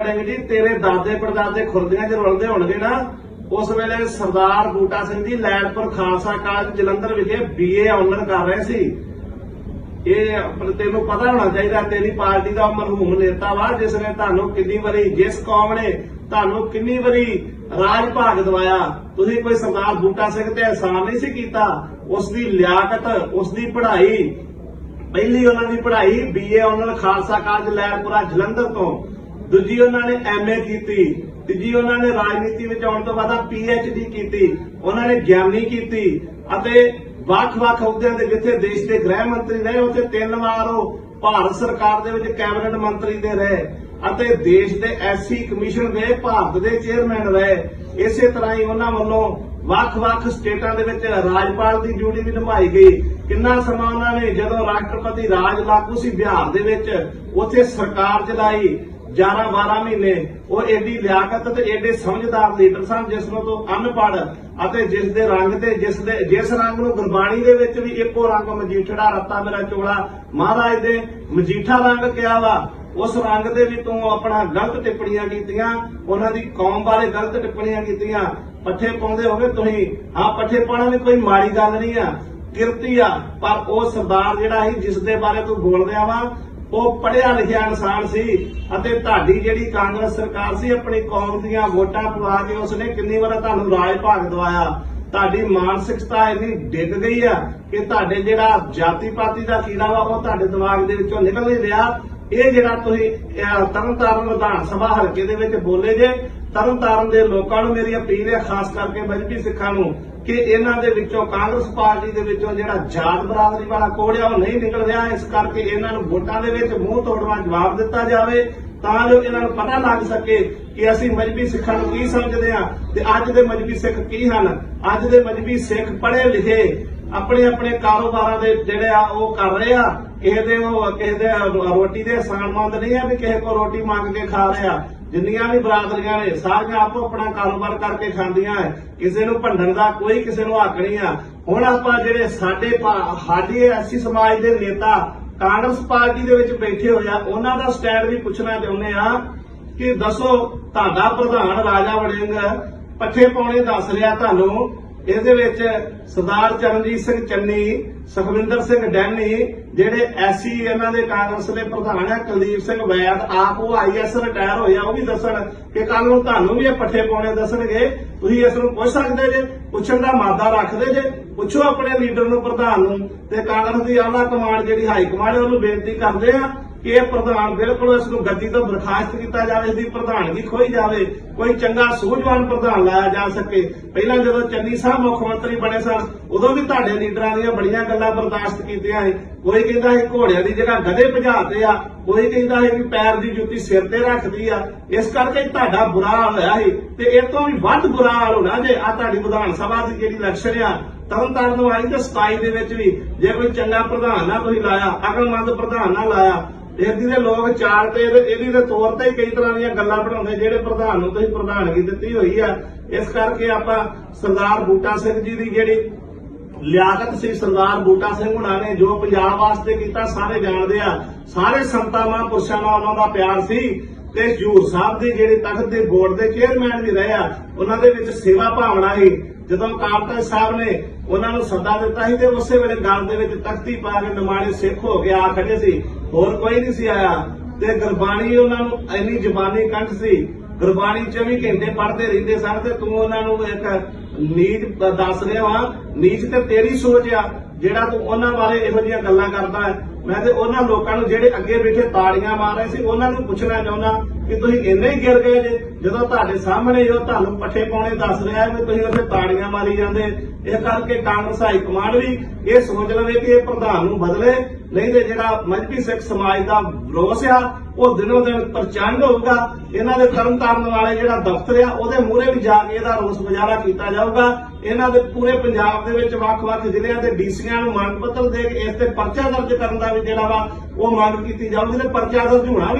ਸਿੰਘ ਜੀ, ਤੇਰੇ ਦਾਦੇ ਪੜਦਾਦੇ ਖੁਰਦੀਆਂ 'ਚ ਰੁਲਦੇ ਹੋਣਗੇ ਨਾ, ਉਸ ਵੇਲੇ ਸਰਦਾਰ ਬੂਟਾ ਸਿੰਘ ਜੀ ਲੈਟਪੁਰ ਖਾਲਸਾ ਕਾਲਜ ਜਲੰਧਰ ਵਿਖੇ ਬੀਏ ਆਨਰ ਕਰ ਰਹੇ ਸੀ। ਇਹ ਤੈਨੂੰ ਪਤਾ ਹੋਣਾ ਚਾਹੀਦਾ, ਤੇਰੀ ਪਾਰਟੀ ਦਾ ਮਰਹੂਮ ਨੇਤਾ ਵਾ, ਜਿਸ ਨੇ ਤੁਹਾਨੂੰ ਕਿੰਨੀ ਵਾਰੀ, ਜਿਸ ਕੌਮ ਨੇ ਤੁਹਾਨੂੰ ਕਿੰਨੀ ਵਾਰੀ ਰਾਜ ਭਾਗ ਦਵਾਇਆ। ਤੁਸੀਂ ਕੋਈ ਸਰਦਾਰ ਬੂਟਾ ਸਿੰਘ ਤੇ ਅਹਿਸਾਨ ਨਹੀਂ ਸੀ ਕੀਤਾ। ਉਸ ਦੀ ਲਿਆਕਤ ਉਸ ਦੀ ਪੜ੍ਹਾਈ, ਪਹਿਲੀ ਉਹਨਾਂ ਦੀ ਪੜ੍ਹਾਈ BA honour Khalsa college Lairpura Jalandhar ਤੋਂ। ਦੂਜੀ ਉਹਨਾਂ ਨੇ ਐਮਏ ਕੀਤੀ, ਤੀਜੀ ਉਹਨਾਂ ਨੇ ਰਾਜਨੀਤੀ ਵਿੱਚ ਆਉਣ ਤੋਂ ਬਾਅਦ ਪੀਐਚਡੀ ਕੀਤੀ, ਉਹਨਾਂ ਨੇ ਗਿਆਨੀ ਕੀਤੀ ਅਤੇ ਵੱਖ-ਵੱਖ ਅਹੁਦਿਆਂ ਦੇ ਜਿੱਥੇ ਦੇਸ਼ ਦੇ ਗ੍ਰਹਿ ਮੰਤਰੀ ਰਹੇ, ਉੱਥੇ ਤਿੰਨ ਵਾਰ ਉਹ ਭਾਰਤ ਸਰਕਾਰ ਦੇ ਵਿੱਚ ਕੈਬਨਿਟ ਮੰਤਰੀ ਦੇ ਰਹੇ ਅਤੇ ਦੇਸ਼ ਦੇ ਐਸਸੀ ਕਮਿਸ਼ਨ ਦੇ ਭਾਰਤ ਦੇ ਚੇਅਰਮੈਨ ਰਹੇ। ਇਸੇ ਤਰ੍ਹਾਂ ਹੀ ਉਹਨਾਂ ਵੱਲੋਂ ਵੱਖ-ਵੱਖ ਸਟੇਟਾਂ ਦੇ ਵਿੱਚ ਰਾਜਪਾਲ ਦੀ ਡਿਊਟੀ ਵੀ ਨਿਭਾਈ ਗਈ। ਕਿੰਨਾ ਸਮਾਂ ਉਹਨਾਂ ਨੇ ਜਦੋਂ ਰਾਸ਼ਟਰਪਤੀ ਰਾਜ ਲਾਗੂ ਸੀ, ਬਿਹਾਰ ਦੇ ਵਿੱਚ, ਉੱਥੇ ਸਰਕਾਰ ਚਲਾਈ। 11 12 ਮਹੀਨੇ ਉਹ ਏਡੀ ਲਿਆਕਤ ਤੇ ਏਡੇ ਸਮਝਦਾਰ ਲੀਡਰ ਸਨ, ਜਿਸ ਨੂੰ ਤੋਂ ਅਨਪੜ੍ਹ ਅਤੇ ਜਿਸ ਦੇ ਰੰਗ ਤੇ ਜਿਸ ਦੇ, ਜਿਸ ਰੰਗ ਨੂੰ ਗੁਰਬਾਣੀ ਦੇ ਵਿੱਚ ਵੀ ਇੱਕੋ ਰੰਗ ਮਜੀਠੜਾ ਰੱਤਾ ਮੇਰਾ ਚੋਲਾ। ਮਹਾਰਾਜ ਦੇ ਮਜੀਠਾ ਰੰਗ ਕਿਹਾ ਵਾ, ਉਸ ਰੰਗ ਦੇ ਵੀ ਤੂੰ ਆਪਣਾ ਗਲਤ ਟਿੱਪਣੀਆਂ ਕੀਤੀਆਂ, ਉਹਨਾਂ ਦੀ ਕੌਮ ਬਾਰੇ ਗਲਤ ਟਿੱਪਣੀਆਂ ਕੀਤੀਆਂ। ਪੱਠੇ ਪਾਉਂਦੇ ਹੋਵੇ ਤੁਸੀਂ, ਹਾਂ, ਪੱਠੇ ਪਾਉਣਾ ਵੀ ਕੋਈ ਮਾੜੀ ਗੱਲ ਨਹੀਂ ਆ, ਕਿਰਤੀ ਆ, ਪਰ ਉਹ ਸਰਦਾਰ ਜਿਹੜਾ ਸੀ, ਜਿਸ ਦੇ ਬਾਰੇ ਤੂੰ ਬੋਲ ਰਿਹਾ ਵਾ ਉਹ ਪੜਿਆ ਲਿਖਿਆ ਇਨਸਾਨ ਸੀ ਅਤੇ ਤੁਹਾਡੀ ਜਿਹੜੀ ਕਾਂਗਰਸ ਸਰਕਾਰ ਸੀ ਆਪਣੀ ਕੌਮ ਦੀਆਂ ਵੋਟਾਂ ਪਵਾ ਕੇ ਉਸਨੇ ਕਿੰਨੀ ਵਾਰ ਤੁਹਾਨੂੰ ਰਾਜ ਭਾਗ ਦਵਾਇਆ? ਤੁਹਾਡੀ ਮਾਨਸਿਕਤਾ ਇੰਨੀ ਡਿੱਗ ਗਈ ਆ ਕਿ ਤੁਹਾਡੇ ਜਿਹੜਾ ਜਾਤੀ ਪਾਤੀ ਦਾ ਕੀੜਾ ਵਾ ਉਹ ਤੁਹਾਡੇ ਦਿਮਾਗ ਦੇ ਵਿੱਚੋਂ ਨਿਕਲ ਨਹੀਂ ਰਿਹਾ। ਇਹ ਜਿਹੜਾ ਤੁਸੀਂ ਅਹ, ਤਰਨਤਾਰਨ ਵਿਧਾਨ ਸਭਾ ਹਲਕੇ ਦੇ ਵਿੱਚ ਬੋਲੇ ਜੇ ਤਰਨਤਾਰਨ ਦੇ ਲੋਕਾਂ ਨੂੰ ਮੇਰੀ ਅਪੀਲ ਹੈ ਖਾਸ ਕਰਕੇ ਮਜਬੀ ਸਿੱਖਾਂ ਨੂੰ ਕਿ ਇਹਨਾਂ ਦੇ ਵਿੱਚੋਂ ਕਾਂਗਰਸ ਪਾਰਟੀ ਦੇ ਵਿੱਚੋਂ ਜਿਹੜਾ ਜਾਤ ਬਰਾਦਰੀ ਵਾਲਾ ਕੋੜ ਆ, ਉਹ ਨਹੀਂ ਨਿਕਲ ਰਿਹਾ। ਇਸ ਕਰਕੇ ਇਹਨਾਂ ਨੂੰ ਵੋਟਾਂ ਦੇ ਵਿੱਚ ਮੂੰਹ ਤੋੜਵਾ ਜਵਾਬ ਦਿੱਤਾ ਜਾਵੇ, ਤਾਂ ਜੋ ਇਹਨਾਂ ਨੂੰ ਪਤਾ ਲੱਗ ਸਕੇ ਕਿ ਅਸੀਂ ਮਜਬੀ ਸਿੱਖਾਂ ਨੂੰ ਕੀ ਸਮਝਦੇ ਆ ਤੇ ਅੱਜ ਦੇ ਮਜਬੀ ਸਿੱਖ ਕੀ ਹਨ? ਅੱਜ ਦੇ ਮਜਬੀ ਸਿੱਖ ਪੜ੍ਹੇ ਲਿਖੇ, ਆਪਣੇ ਆਪਣੇ ਕਾਰੋਬਾਰਾਂ ਦੇ ਜਿਹੜੇ ਆ, ਉਹ ਕਰ ਰਹੇ ਆ। ਕਿਸੇ ਦੇ ਉਹ, ਕਿਸੇ ਦੇ ਰੋਟੀ ਦੇ ਆਸਾਨਮੰਦ ਨਹੀਂ ਆ ਵੀ ਕਿਸੇ ਕੋ ਰੋਟੀ ਮੰਗ ਕੇ ਖਾ ਰਹੇ ਆ। ਜਿੰਨੀਆਂ ਵੀ ਬਰਾਦਰੀਆਂ ਨੇ, ਸਾਰੀਆਂ ਆਪੋ ਆਪਣਾ ਕਾਰੋਬਾਰ ਕਰਕੇ ਖਾਂਦੀਆਂ ਐ। ਕਿਸੇ ਨੂੰ ਭੰਡਣ ਦਾ ਕੋਈ ਕਿਸੇ ਨੂੰ ਹੱਕ ਨਹੀਂ ਆ। ਹੁਣ ਆਪਾਂ ਜਿਹੜੇ ਸਾਡੇ ਸਾਡੇ ਐਸੀ ਸਮਾਜ ਦੇ ਨੇਤਾ ਕਾਂਗਰਸ ਪਾਰਟੀ ਦੇ ਵਿੱਚ ਬੈਠੇ ਹੋਏ ਆ, ਉਹਨਾਂ ਦਾ ਸਟੈਂਡ ਵੀ ਪੁੱਛਣਾ ਚਾਹੁੰਦੇ ਆ ਕਿ ਦੱਸੋ ਤੁਹਾਡਾ ਪ੍ਰਧਾਨ ਰਾਜਾ ਵੜਿੰਗ ਪੱਠੇ ਪਾਉਣੇ ਦੱਸ ਰਿਹਾ ਤੁਹਾਨੂੰ ਇਹਦੇ ਵਿੱਚ ਸਰਦਾਰ ਚਰਨਜੀਤ ਸਿੰਘ ਚੰਨੀ, ਸੁਖਵਿੰਦਰ ਸਿੰਘ ਡੈਨੀ, ਜਿਹੜੇ ਐਸੀ ਇਹਨਾਂ ਦੇ ਕਾਂਗਰਸ ਦੇ ਪ੍ਰਧਾਨ ਆ, ਕੁਲਦੀਪ ਸਿੰਘ ਵੈਦ, ਆਪ ਉਹ ਆਈਐਸ ਰਿਟਾਇਰ ਹੋਇਆ ਉਹ ਵੀ ਦੱਸਣ ਕਿ ਕੱਲ ਨੂੰ ਤੁਹਾਨੂੰ ਵੀ ਇਹ ਪੱਠੇ ਪਾਉਣੇ ਦੱਸਣਗੇ। ਤੁਸੀਂ ਇਸ ਨੂੰ ਪੁੱਛ ਸਕਦੇ ਜੇ, ਪੁੱਛਣ ਦਾ ਮਾਦਾ ਰੱਖਦੇ ਜੇ, ਪੁੱਛੋ ਆਪਣੇ ਲੀਡਰ ਨੂੰ, ਪ੍ਰਧਾਨ ਨੂੰ। ਤੇ ਕਾਂਗਰਸ ਦੀ ਆਲਾ ਕਮਾਂਡ ਜਿਹੜੀ ਹਾਈ ਕਮਾਂਡ ਉਹਨੂੰ ਬੇਨਤੀ ਕਰਦੇ ਆ ਕਿ ਪ੍ਰਧਾਨ ਬਿਲਕੁਲ ਇਸ ਨੂੰ ਗੱਦੀ ਤੋਂ ਬਰਖਾਸਤ ਕੀਤਾ ਜਾਵੇ, ਇਸ ਦੀ ਪ੍ਰਧਾਨਗੀ ਖੋਈ ਜਾਵੇ, ਕੋਈ ਚੰਗਾ ਸੂਝਵਾਨ ਪ੍ਰਧਾਨ ਲਾਇਆ ਜਾ ਸਕੇ। ਪਹਿਲਾਂ ਜਦੋਂ ਚੰਨੀ ਸਾਹਿਬ ਮੁੱਖ ਮੰਤਰੀ ਬਣੇ ਸਨ ਉਦੋਂ ਵੀ ਤੁਹਾਡੇ ਲੀਡਰਾਂ ਦੀਆਂ ਬੜੀਆਂ ਗੱਲਾਂ ਬਰਦਾਸ਼ਤ ਕੀਤੀਆਂ ਸੀ। ਕੋਈ ਕਹਿੰਦਾ ਹੈ ਘੋੜਿਆਂ ਦੀ ਜਗ੍ਹਾ ਗਧੇ ਭਜਾਤੇ ਆ, ਕੋਈ ਕਹਿੰਦਾ ਹੈ ਕਿ ਪੈਰ ਦੀ ਜੁੱਤੀ ਸਿਰ ਤੇ ਰੱਖਦੀ ਆ। ਇਸ ਕਰਕੇ ਤੁਹਾਡਾ ਬੁਰਾ ਹਾਲ ਹੋਇਆ ਸੀ ਤੇ ਇਹ ਤੋਂ ਵੀ ਵੱਧ ਬੁਰਾ ਹਾਲ ਹੋਣਾ ਜੇ ਆ ਤੁਹਾਡੀ ਵਿਧਾਨ ਸਭਾ ਦੀ ਜਿਹੜੀ ਇਲੈਕਸ਼ਨ ਆ ਤਰਨਤਾਰਨ ਨੂੰ ਆਈ ਤੇ 27 ਦੇ ਵਿੱਚ ਵੀ ਜੇ ਕੋਈ ਚੰਗਾ ਪ੍ਰਧਾਨ ਨਾ ਤੁਸੀਂ ਲਾਇਆ, ਅਕਲਮੰਦ ਪ੍ਰਧਾਨ ਨਾ ਲਾਇਆ, ਇਹਦੀ ਦੇ ਲੋਕ ਚਾਰ ਤੇ ਇਹਦੀ ਦੇ ਤੌਰ ਤੇ ਕਈ ਤਰ੍ਹਾਂ ਦੀਆਂ ਗੱਲਾਂ ਬਣਾਉਂਦੇ ਜਿਹੜੇ ਪ੍ਰਧਾਨ ਨੂੰ ਤੁਸੀਂ ਪ੍ਰਧਾਨਗੀ ਦਿੱਤੀ ਹੋਈ ਆ। ਇਸ ਕਰਕੇ ਆਪਾਂ ਸਰਦਾਰ ਬੂਟਾ ਸਿੰਘ ਜੀ ਦੀ ਜਿਹੜੀ ਲਿਆਕਤ ਸੀ, ਸਰਦਾਰ ਬੂਟਾ ਸਿੰਘ ਹੁਣਾਂ ਨੇ ਜੋ ਪੰਜਾਬ ਵਾਸਤੇ ਕੀਤਾ, ਸਾਰੇ ਜਾਣਦੇ ਆ। ਸਾਰੇ ਸੰਤਾਂ, ਮਹਾਂਪੁਰਸ਼ਾਂ ਨਾਲ ਉਹਨਾਂ ਦਾ ਪਿਆਰ ਸੀ। ਤੇ ਹਜੂਰ ਸਾਹਿਬ ਦੇ ਜਿਹੜੇ ਤਖਤ ਦੇ ਬੋਰਡ ਦੇ ਚੇਅਰਮੈਨ ਵੀ ਰਹੇ ਆ, ਉਹਨਾਂ ਦੇ ਵਿੱਚ ਸੇਵਾ ਭਾਵਨਾ ਸੀ। ਜਦੋਂ ਕਾਲਤਾ ਸਾਹਿਬ ਨੇ ਉਹਨਾਂ ਨੂੰ ਸੱਦਾ ਦਿੱਤਾ ਸੀ ਤੇ ਉਸੇ ਵੇਲੇ ਗੱਲ ਦੇ ਵਿੱਚ ਤਖਤੀ ਪਾ ਕੇ ਨਿਮਾਣੇ ਸਿੱਖ ਹੋ ਕੇ ਆ ਖੜੇ ਸੀ। ਹੋਰ ਕੋਈ ਨਹੀਂ ਸੀ ਆਇਆ। ਤੇ ਗੁਰਬਾਣੀ ਉਹਨਾਂ ਨੂੰ ਇੰਨੀ ਜ਼ਬਾਨੀ ਕੰਠ ਸੀ। ਗੁਰਬਾਣੀ 24 ਘੰਟੇ ਪੜ੍ਹਦੇ ਰਹਿੰਦੇ ਸਨ ਤੇ ਤੂੰ ਉਹਨਾਂ ਨੂੰ ਇੱਕ ਨੀਚ ਦੱਸ ਰਿਹਾ ਵਾ, ਨੀਚ ਤੇ ਤੇਰੀ ਸੋਚ ਆ, ਜਿਹੜਾ ਤੂੰ ਉਹਨਾਂ ਬਾਰੇ ਇਹੋ ਜਿਹੀਆਂ ਗੱਲਾਂ ਕਰਦਾ ਹੈ। ਮੈਂ ਤੇ ਉਹਨਾਂ ਲੋਕਾਂ ਨੂੰ ਜਿਹੜੇ ਅੱਗੇ ਬੈਠੇ ਤਾੜੀਆਂ ਮਾਰ ਰਹੇ ਸੀ, ਉਹਨਾਂ ਨੂੰ ਪੁੱਛਣਾ ਚਾਹੁੰਦਾ ਕਿ ਤੁਸੀਂ ਇੰਨੇ ਹੀ ਗਿਰ ਗਏ ਜੇ, ਜਦੋਂ ਤੁਹਾਡੇ ਸਾਹਮਣੇ ਜੋ ਤੁਹਾਨੂੰ ਪੱਠੇ ਪਾਉਣੇ ਦੱਸ ਰਿਹਾ ਵੀ ਤੁਸੀਂ ਉੱਥੇ ਤਾੜੀਆਂ ਮਾਰੀ ਜਾਂਦੇ, ਇਹ ਕਰਕੇ ਕਾਂਗਰਸ ਹਾਈ ਕਮਾਂਡ ਵੀ ਇਹ ਸੋਚ ਲਵੇ ਕਿ ਇਹ ਪ੍ਰਧਾਨ ਨੂੰ ਬਦਲੇ, ਨਹੀਂ ਤੇ ਜਿਹੜਾ ਮਜਬੀ ਸਿੱਖ ਸਮਾਜ ਦਾ ਵਿਰੋਧ ਆ, ਉਹ ਦਿਨੋਂ ਦਿਨ ਪ੍ਰਚੰਡ ਹੋਊਗਾ। ਇਹਨਾਂ ਦੇ ਕਰਨ ਤਾਰਨ ਵਾਲੇ ਜਿਹੜਾ ਦਫ਼ਤਰ ਆ, ਉਹਦੇ ਮੂਹਰੇ ਵੀ ਜਾ ਕੇ ਇਹਦਾ ਰੋਸ ਮੁਜ਼ਾਹਰਾ ਕੀਤਾ ਜਾਊਗਾ। ਇਹਨਾਂ ਦੇ ਪੂਰੇ ਪੰਜਾਬ ਦੇ ਵਿੱਚ ਵੱਖ-ਵੱਖ ਜ਼ਿਲ੍ਹਿਆਂ ਦੇ ਡੀਸੀਆਂ ਨੂੰ ਮੰਗ ਪੱਤਰ ਦੇ ਕੇ ਇਸ ਤੇ ਪਰਚਾ ਦਰਜ ਕਰਨ ਦਾ ਵੀ ਜਿਹੜਾ ਵਾ, ਉਹ ਮੰਗ ਕੀਤੀ ਜਾਊਗੀ ਤੇ ਪਰਚਾ ਦਰਜ ਹੋਣਾ ਵੀ